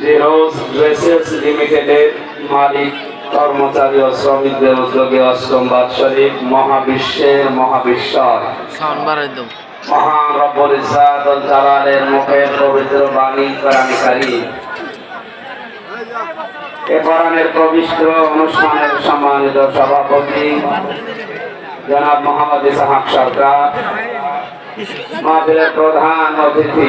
Zeros dresses লিমিটেডের মালিক কর্মচারী ও শ্রমিকদের উদ্যোগে অষ্টম বাৎসরিক মহাবিশ্বের মহাবিশ্বর মহান রব্বুল জালালের মুখে পবিত্র বাণী কোরআনকারী এ কোরআনের পবিত্র অনুষ্ঠানের সম্মানিত সভাপতি জনাব মোহাম্মদ ইসাহাক সরকার মাহফিলের প্রধান অতিথি।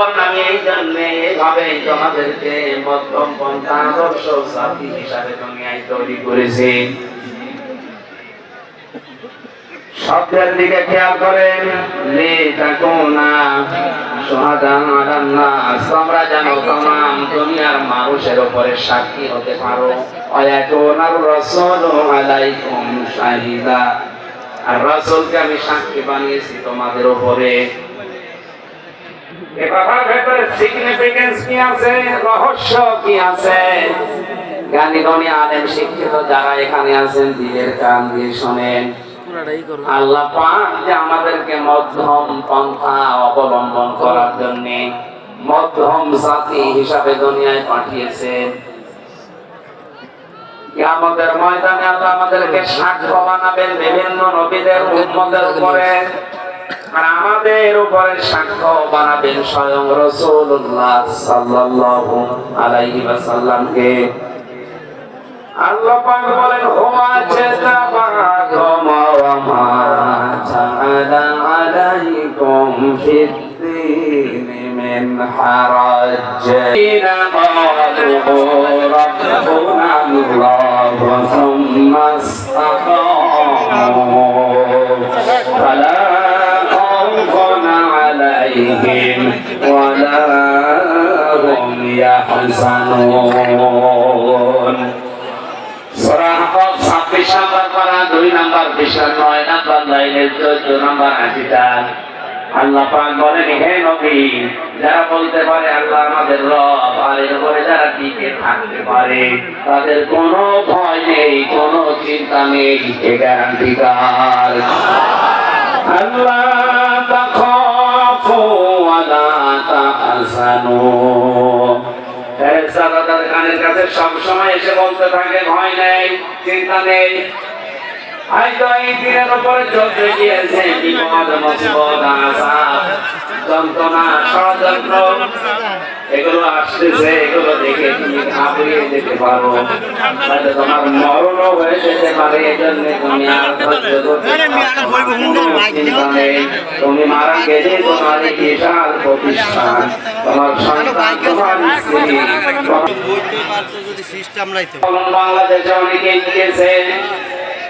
আল্লাহ পাক বলেন আমি এই জন্য এভাবে তোমাদেরকে মধ্যম পন্থা আদর্শ সাথী হিসাবে দুনিয়ায় তৈরি করেছি শব্দের দিকে খেয়াল করেন লে তাকুনা সুহাদা আলান নাস তোমরা জানো तमाम দুনিয়ার মানুষের উপরে সাক্ষী হতে পারো ওয়ায়াকুনার রাসূলু আলাইকুম শাহিদা আর রাসূলকে আমি সাক্ষী বানিয়েছি তোমাদের উপরে এ কথার ভেতরে সিগনিফিকেন্স কি আছে? রহস্য কি আছে? জ্ঞানী গণী আলেম শিক্ষিত যারা এখানে আছেন দিলের কান দিয়ে শোনেন। আল্লাহ পাক যে আমাদেরকে মধ্যম পন্থা অবলম্বন করার জন্য মধ্যম জাতি হিসাবে দুনিয়ায় পাঠিয়েছেন। আমাদের ময়দানে আল্লাহ আমাদেরকে সাক্ষ্য বানাবেন বিভিন্ন নবীদের উম্মতের উপরে। আর আমাদের উপরে সাক্ষ্য বানাবেন স্বয়ং রাসূলুল্লাহ সাল্লাল্লাহু আলাইহি আল্লাহ বলেন ওয়া মা 2 নাম্বার বিষয় 9 নাম্বার লাইনের 14 নাম্বার আয়াতটা আল্লাহ পাক বলেন, হে নবী, যারা বলতে পারে আল্লাহ আমাদের রব, আর এর উপরে যারা টিকে থাকতে পারে, তাদের কোনো ভয় নেই, কোনো চিন্তা নেই, এ গ্যারান্টি কার। আল্লাহ তাখাফু ওয়ালা তাহজানু ফেরেশতারা তাদের কানের কাছে সবসময় এসে বলতে থাকে, ভয় নেই, চিন্তা নেই। হয়তো এই দিনের উপরে চলতে গিয়েছে বিপদ মুসিবত আযাব। যন্ত্রণা ষড়যন্ত্র এগুলো আসতেছে এগুলো দেখে তুমি ঘাবড়িয়ে যেতে পারো। তাহলে তোমার মরণও হয়ে যেতে পারে এই তুমি আর। তুমি মারা গেলে তোমার বিশাল প্রতিষ্ঠান। তোমার সন্তান তোমার স্ত্রী। বাংলাদেশে অনেকেই দিয়েছে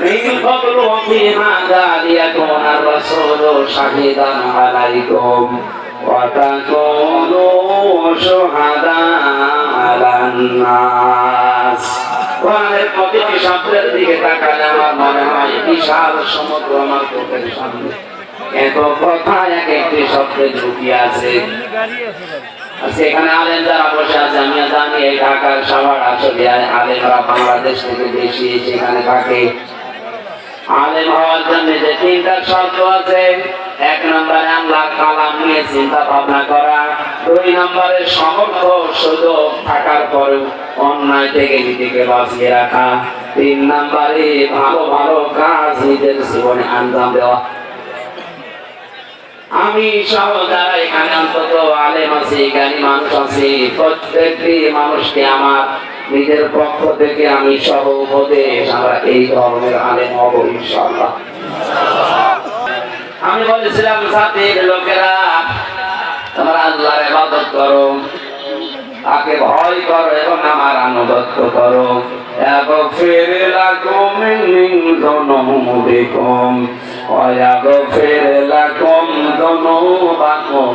من فضل في هذا ليكون الرسول شهيدا عليكم وتكونوا شهداء على الناس কোরআনের প্রতিটি শব্দের দিকে তাকালে আমার মনে হয় বিশাল সমুদ্র আমার চোখের সামনে এত কথা এক একটি শব্দে ঢুকিয়ে আছে আজকে এখানে আলেম যারা বসে আছে আমি জানি এই ঢাকার সবার আসলে আলেমরা বাংলাদেশ থেকে বেশি সেখানে থাকে আলেম হওয়ার জন্য যে তিনটা শব্দ আছে, এক নম্বরে আল্লাহ কালাম নিয়ে চিন্তা ভাবনা করা, দুই নম্বরে সমর্থ সুযোগ থাকার পরেও অন্যায় থেকে নিজেকে বাঁচিয়ে রাখা, তিন নম্বরে ভালো ভালো কাজ নিজের জীবনে আঞ্জাম দেওয়া। আমি সহ যারা এখানে অন্তত আলেম আছি, জ্ঞানী মানুষ আছি, প্রত্যেকটি মানুষকে আমার নিজের পক্ষ থেকে আমি সহ উপদেশ আমরা এই ধর্মের আলেম হব ইনশাআল্লাহ আমি বলেছিলাম সাথীর লোকেরা তোমরা আল্লাহর ইবাদত করো তাকে ভয় করো এবং আমার আনুগত্য করো يغفر لكم من ذنوبكم ويغفر لكم ذنوبكم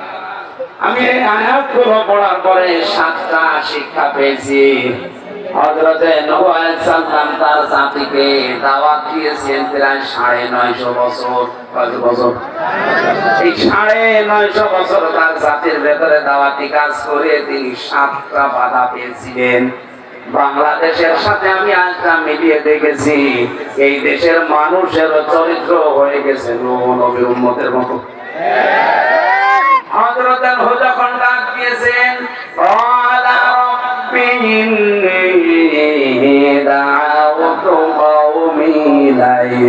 আমি আয়াতগুলো পড়ার পরে সাতটা শিক্ষা পেয়েছি। সাড়ে বছর। এই সাড়ে নয়শো বছর তার জাতির ভেতরে তিনি সাতটা বাধা পেয়েছিলেন। বাংলাদেশের সাথে আমি আজটা মিলিয়ে দেখেছি, এই দেশের মানুষের চরিত্র হয়ে গেছে নবীর উম্মতের মতো।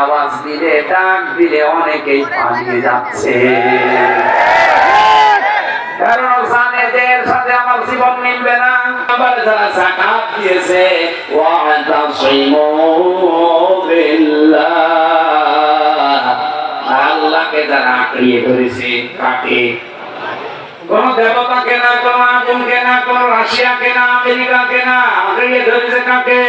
আওয়াজ দিলে, ডাক দিলে অনেকেই পালিয়ে যাচ্ছে। কারণ জানে যে সাথে আমার জীবন মিলবে না। আবার যারা দিয়েছে ধরেছে কাকে কোন দেবতাকে না কোন আগুনকে না কোন রাশিয়াকে না আমেরিকাকে না আঁকড়িয়ে ধরেছে কাকে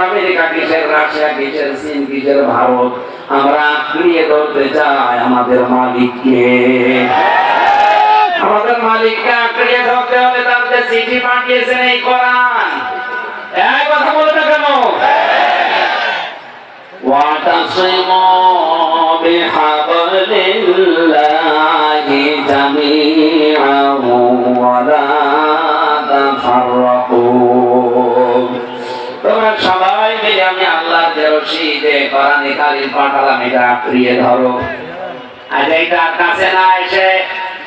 আমেরিকা রাশিয়া চীন ভারত? আমরা আঁকড়িয়ে ধরতে চাই আমাদের মালিককে। আমাদের মালিককে আঁকড়িয়ে ধরতে হলে তার চিঠি পাঠিয়েছেন এই কোরআন। এই কথা বলে না কেন واعتصموا بحبل الله جميعا ولا تفرقوا তোমরা সবাই মিলে আমি আল্লাহর যে রশি যে কোরআনে কারিম পাঠালাম এটা আঁকড়িয়ে ধরো আর এইটা কাছে না এসে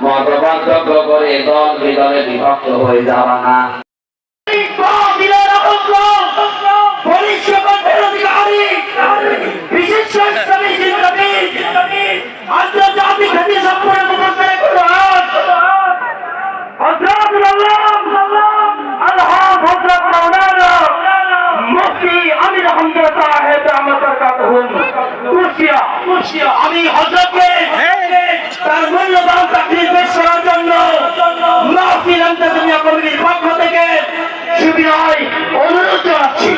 মত করে দল বিদলে বিভক্ত হয়ে যাবা না আমির আমি হজরতকে তার মূল্যবান চাকরি পেশ করার জন্য মাহফিল আন্তর্জাতিক কমিটির পক্ষ থেকে সুবিনয় অনুরোধ জানাচ্ছি।